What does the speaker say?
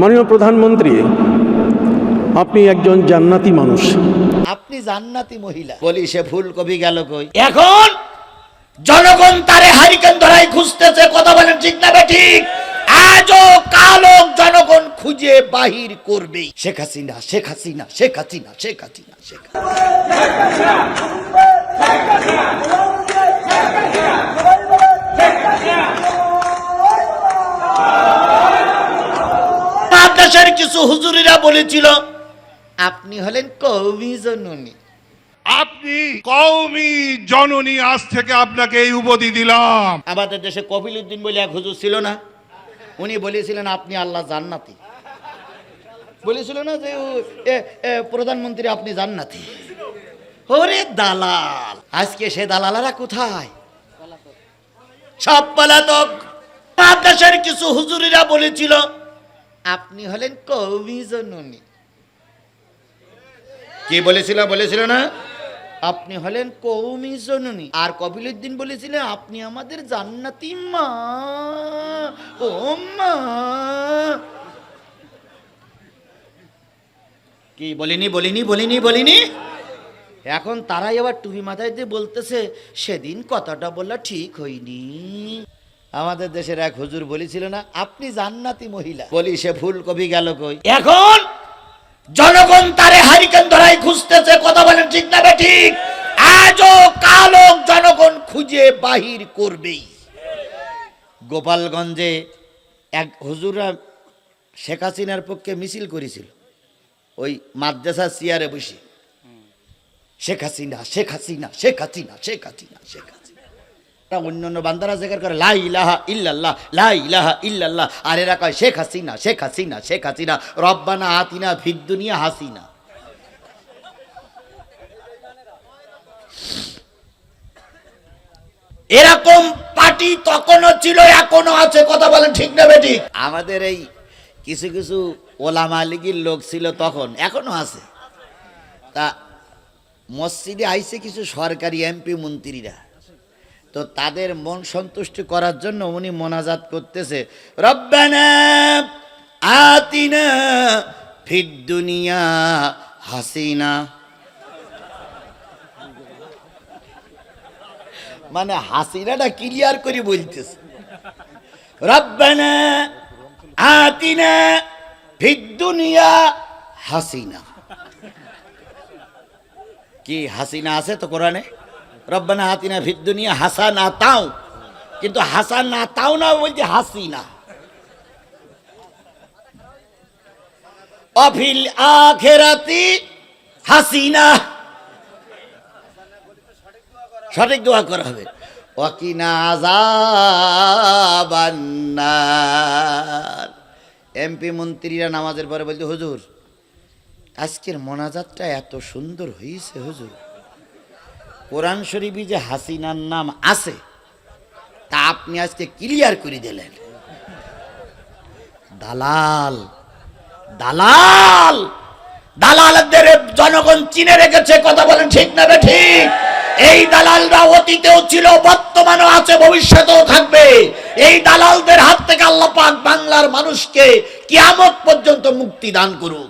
মাননীয় প্রধানমন্ত্রী, আপনি একজন জান্নাতি মানুষ। আপনি জান্নাতি মহিলা। বলি, সে ফুলকপি গেল কই? এখন জনগণ তারে হারিকেন ধরাই খুঁজতেছে, কথা বলেন ঠিক না ঠিক? আজও কালো জনগণ খুঁজে বাহির করবেই। শেখ হাসিনা শেখ হাসিনা শেখ হাসিনা শেখ হাসিনা শেখ হাসিনা। দেশের কিছু হুজুরিরা বলেছিল আপনি হলেন কৌমি জননী। আপনি কওমি জননী আজ থেকে আপনাকে এই উপাধি দিলাম। আমাদের দেশে কপিল উদ্দিন বলে এক হুজুর ছিল না উনি বলেছিলেন আপনি আল্লাহ জান্নাতি। বলেছিল না যে প্রধানমন্ত্রী আপনি জান্নাতি? ওরে দালাল আজকে সে দালালারা কোথায়? সব পলাতক। দেশের কিছু হুজুরিরা বলেছিল আপনি হলেন কৌমি জননী। কি বলেছিল বলেছিল না? আপনি হলেন কৌমি জননী। আর কপিলউদ্দিন বলেছিলেন আপনি আমাদের জান্নাতি মা। ও মা। কি বলিনি বলিনি বলিনি বলিনি? এখন তারাই আবার টুপি মাথায় দিয়ে বলতেছে সেদিন কথাটা বলা ঠিক হয়নি। আমাদের দেশের এক হুজুর বলেছিল না আপনি জান্নাতি মহিলা। বলি সে ফুলকপি গেল কই? এখন জনগণ তারে হারিকেন ধরাই খুঁজতেছে কথা বলেন ঠিক না ঠিক? আজও কালো জনগণ খুঁজে বাহির করবেই। গোপালগঞ্জে এক হুজুরা শেখ হাসিনার পক্ষে মিছিল করেছিল ওই মাদ্রাসা চেয়ারে বসে। শেখ হাসিনা শেখ হাসিনা শেখ হাসিনা শেখ হাসিনা শেখ হাসিনা। অন্য অন্য বান্দারা জেগার করে লাই ইলাহা ইল্লাল্লাহ লাই ইলাহা ইল্লাল্লাহ। আর এরা কয়, শেখ হাসিনা শেখ হাসিনা শেখ হাসিনা, রব্বানা আতিনা ফিদ দুনিয়া হাসিনা। এরকম পার্টি তখনও ছিল এখনও আছে, কথা বলেন ঠিক না বেটি আমাদের এই কিছু কিছু ওলামা লীগের লোক ছিল তখন এখনও আছে। তা মসজিদে আইসে কিছু সরকারি এমপি মন্ত্রীরা তো তাদের মন সন্তুষ্ট করার জন্য উনি মোনাজাত করতেছে। রব্বানা আতিনা ফিদ হাসিনা। মানে হাসিনাটা ক্লিয়ার করে বলতেছে। রব্বানা আতিনা ফিদ হাসিনা। কি হাসিনা আছে তো কোরআনে? রব্বানা হাতিনা ফিদ্দুনিয়া হাসানা তাও। কিন্তু হাসা না তাও না, বলছে হাসিনা। অফিল আখেরাতি হাসিনা। সঠিক দোয়া করা হবে। ওয়াকিনা আযাবান্নার। এমপি মন্ত্রীরা নামাজের পরে বলতে হুজুর, আজকের মোনাজাতটা এত সুন্দর হয়েছে হুজুর। কোরআন শরীফে যে হাসিনার নাম আছে, তা আপনি আজকে ক্লিয়ার করে দিলেন। দালাল দালাল! দালালদের জনগণ চিনে রেখেছে, কথা বলেন ঠিক না ঠিক? এই দালালরা অতীতেও ছিল, বর্তমানেও আছে, ভবিষ্যতেও থাকবে। এই দালালদের হাত থেকে আল্লাহ পাক বাংলার মানুষকে কিয়ামত পর্যন্ত মুক্তি দান করুক।